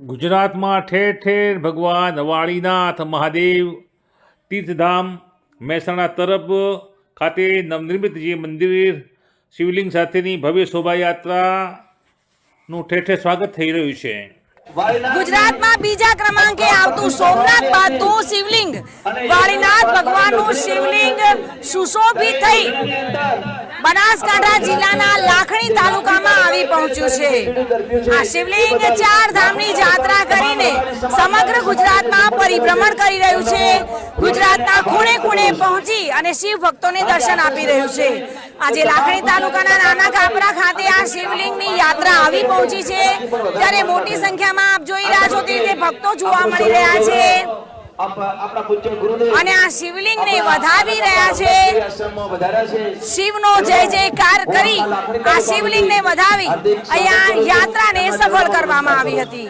ગુજરાતમાં ઠેર ઠેર ભગવાન વાળીનાથ મહાદેવ તીર્થધામ મહેસાણા તરફ ખાતે નવનિર્મિત જે મંદિર, શિવલિંગ સાથેની ભવ્ય શોભાયાત્રાનું ઠેર ઠેર સ્વાગત થઈ રહ્યું છે. ગુજરાતમાં બીજા ક્રમાંકે આવતું સોમનાથ બાદનું શિવલિંગ. વાળીનાથ ભગવાનનું શિવલિંગ સુશોભિત થઈ. બનાસકાંઠા જિલ્લાના લાખણી તાલુકામાં આવી પહોંચ્યું છે. આ શિવલિંગ ચાર ધામની જાત્રા કરીને સમગ્ર ગુજરાતમાં પરિભ્રમણ કરી રહ્યું છે. ગુજરાતના ખૂણે ખૂણે પહોંચી અને શિવ ભક્તોને દર્શન આપી રહ્યું છે. આજે લાખણી તાલુકાના નાના કાપરા ખાતે આ શિવલિંગની યાત્રા આવી પહોંચી છે. ત્યારે મોટી સંખ્યામાં આપ જોઈ રહ્યા છો તે ભક્તો જોવા મળી રહ્યા છે. અને આ શિવલિંગને વધાવી રહ્યા છે. શિવનો જય જયકાર કરી આ શિવલિંગને વધાવી અહીંયા યાત્રાને સફળ કરવામાં આવી હતી.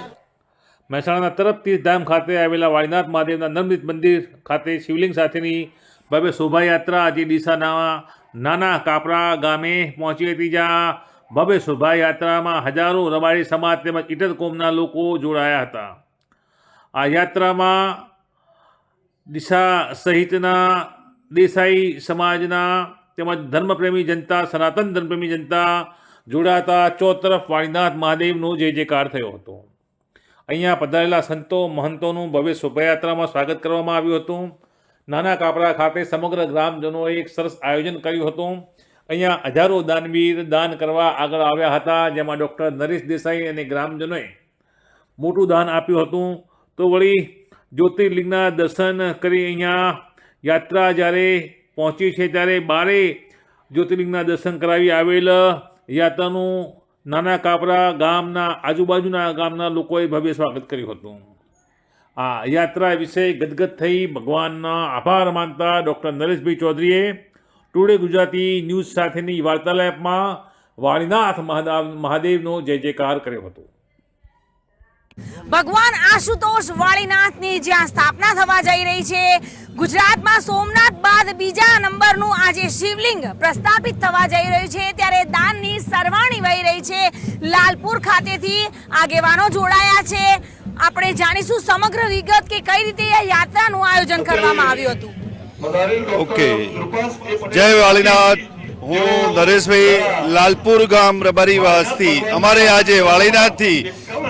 મહેસાણાના તરફ તીર્થધામ ખાતે આવેલા વાળીનાથ મહાદેવના નર્મિત મંદિર ખાતે શિવલિંગ સાથેની ભવ્ય શોભાયાત્રા આજે ડીસાના નાના કાપરા ગામે પહોંચી હતી જ્યાં ભવ્ય શોભાયાત્રામાં હજારો રબારી સમાજ તેમજ ઇટર કોમના લોકો જોડાયા હતા. આ યાત્રામાં દિશા સહિતના દેસાઈ સમાજના તેમજ ધર્મપ્રેમી જનતા, સનાતન ધર્મપ્રેમી જનતા જોડાતા ચોતરફ વાળીનાથ મહાદેવનો જય જયકાર થયો હતો. અહીંયા પધારેલા સંતો મહંતોનું ભવ્ય શોભાયાત્રામાં સ્વાગત કરવામાં આવ્યું હતું. નાના કાપરા ખાતે સમગ્ર ગ્રામજનોએ એક સરસ આયોજન કર્યું હતું. અહીંયા હજારો દાનવીર દાન કરવા આગળ આવ્યા હતા, જેમાં ડૉક્ટર નરેશ દેસાઈ અને ગ્રામજનોએ મોટું દાન આપ્યું હતું. તો વળી જ્યોતિર્લિંગના દર્શન કરી અહીંયા યાત્રા જ્યારે પહોંચી છે ત્યારે બારે જ્યોતિર્લિંગના દર્શન કરાવી આવેલ યાત્રાનું નાના કાપરા ગામના આજુબાજુના ગામના લોકોએ ભવ્ય સ્વાગત કર્યું હતું. આ યાત્રા વિશે ગદગદ થઈ ભગવાનના આભાર માનતા ડૉક્ટર નરેશભાઈ ચૌધરીએ ટુડે ગુજરાતી ન્યૂઝ સાથેની વાર્તાલાપમાં મહાદાવ મહાદેવનો જય જયકાર કર્યો હતો. ભગવાન આશુતોષ વાળીનાથની જ્યાં સ્થાપના થવા જઈ રહી છે, ગુજરાતમાં સોમનાથ બાદ બીજા નંબરનું આજે શિવલિંગ પ્રસ્થાપિત થવા જઈ રહ્યું છે, ત્યારે દાનની સરવાણી વહી રહી છે, લાલપુર ખાતેથી આગેવાનો જોડાયા છે. આપણે જાણીશું સમગ્ર વિગત કે કઈ રીતે આ યાત્રાનું આયોજન કરવામાં આવ્યું હતું. ઓકે. જય વાળીનાથ. હું નરેશભાઈ લાલપુર ગામ રબારી વાસથી. અમારે આજે વાળીનાથથી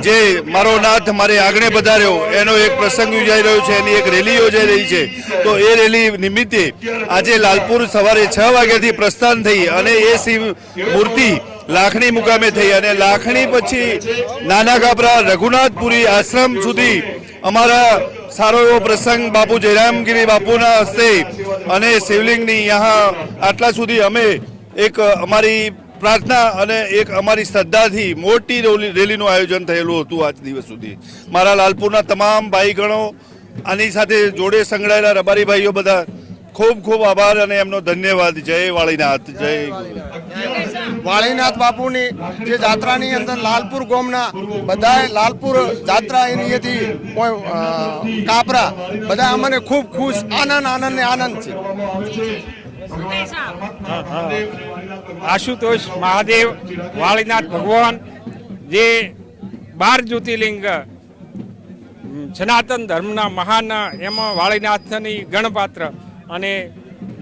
જે મારો નાથ મારે આગળ વધાર્યો એનો એક પ્રસંગ યોજાઈ રહ્યો છે, એની એક રેલી યોજાઈ રહી છે. તો એ રેલી નિમિત્તે આજે લાલપુર સવારે છ વાગ્યાથી પ્રસ્થાન થઈ અને એ શિવ મૂર્તિ લાખણી મુકામે થઈ અને લાખણી પછી નાના ગાબરા રઘુનાથપુરી આશ્રમ સુધી અમારા સારો એવો પ્રસંગ બાપુ જયરામગીરી બાપુના હસ્તે અને શિવલિંગની અહીંયા આટલા સુધી અમે એક અમારી પ્રાર્થના અને એક અમારી શ્રદ્ધાથી મોટી રેલી- રેલીનું આયોજન થયેલું હતું આજ દિવસ સુધી. મારા લાલપુરના તમામ ભાઈગણો, આની સાથે જોડે સંકળાયેલા રબારી ભાઈઓ બધા, ખૂબ ખૂબ આભાર અને એમનો ધન્યવાદ. જય વાળીનાથ જય વાળીનાથ બાપુની જે જાત્રાની અંદર લાલપુર ગોમના બધાએ લાલપુર જાત્રા એની હતી કાપરા. બધા અમને ખૂબ ખુશ, આનંદ આનંદ ને આનંદ છે. આશુતોષ મહાદેવ, વાળીનાથ ભગવાન, જે બાર જ્યોતિર્લિંગ સનાતન ધર્મના મહાન, એમાં વાળીનાથની ગણપાત્ર અને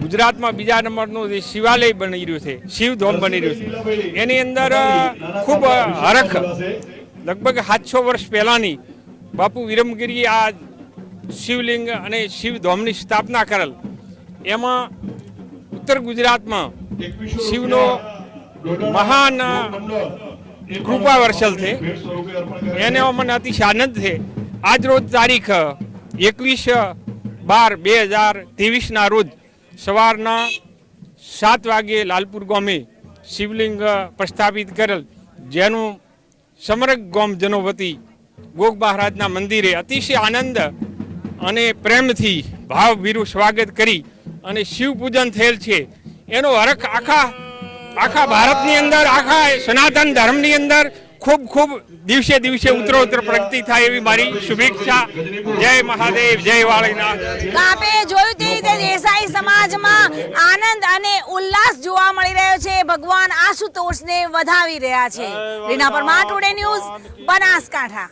ગુજરાતમાં બીજા નંબરનું જે શિવાલય બની રહ્યું છે, શિવધોમ બની રહ્યું છે. એની અંદર ખૂબ હરખ. લગભગ સાતસો વર્ષ પહેલાંની બાપુ વિરમગીરી આ શિવલિંગ અને શિવધોમની સ્થાપના કરેલ. એમાં ઉત્તર ગુજરાતમાં શિવનો મહાન કૃપા વર્ષલ છે. એને મને અતિશય આનંદ છે. આજ રોજ તારીખ એકવીસ બાર બે હજાર ત્રેવીસના રોજ સવારના સાત વાગે લાલપુર ગામે શિવલિંગ પ્રસ્થાપિત કરેલ જેનું સમગ્ર ગામજનો વતી ગોગ મહારાજના મંદિરે અતિશય આનંદ અને પ્રેમથી ભાવભીરું સ્વાગત કરી અને શિવ પૂજન થયેલ છે. એનો હરખ આખા આખા ભારતની અંદર આખા સનાતન ધર્મની અંદર ખૂબ ખૂબ દિવસે દિવસે ઉત્તરોત્તર પ્રગતિ થાય એવી મારી શુભેચ્છા. જય મહાદેવ જય વાળીનાથ. આપે જોયું તે રીતે દેસાઈ સમાજમાં આનંદ અને ઉલ્લાસ જોવા મળી રહ્યો છે. ભગવાન આશુતોષને વધાવી રહ્યા છે. Reena Parmar today news Banaskantha.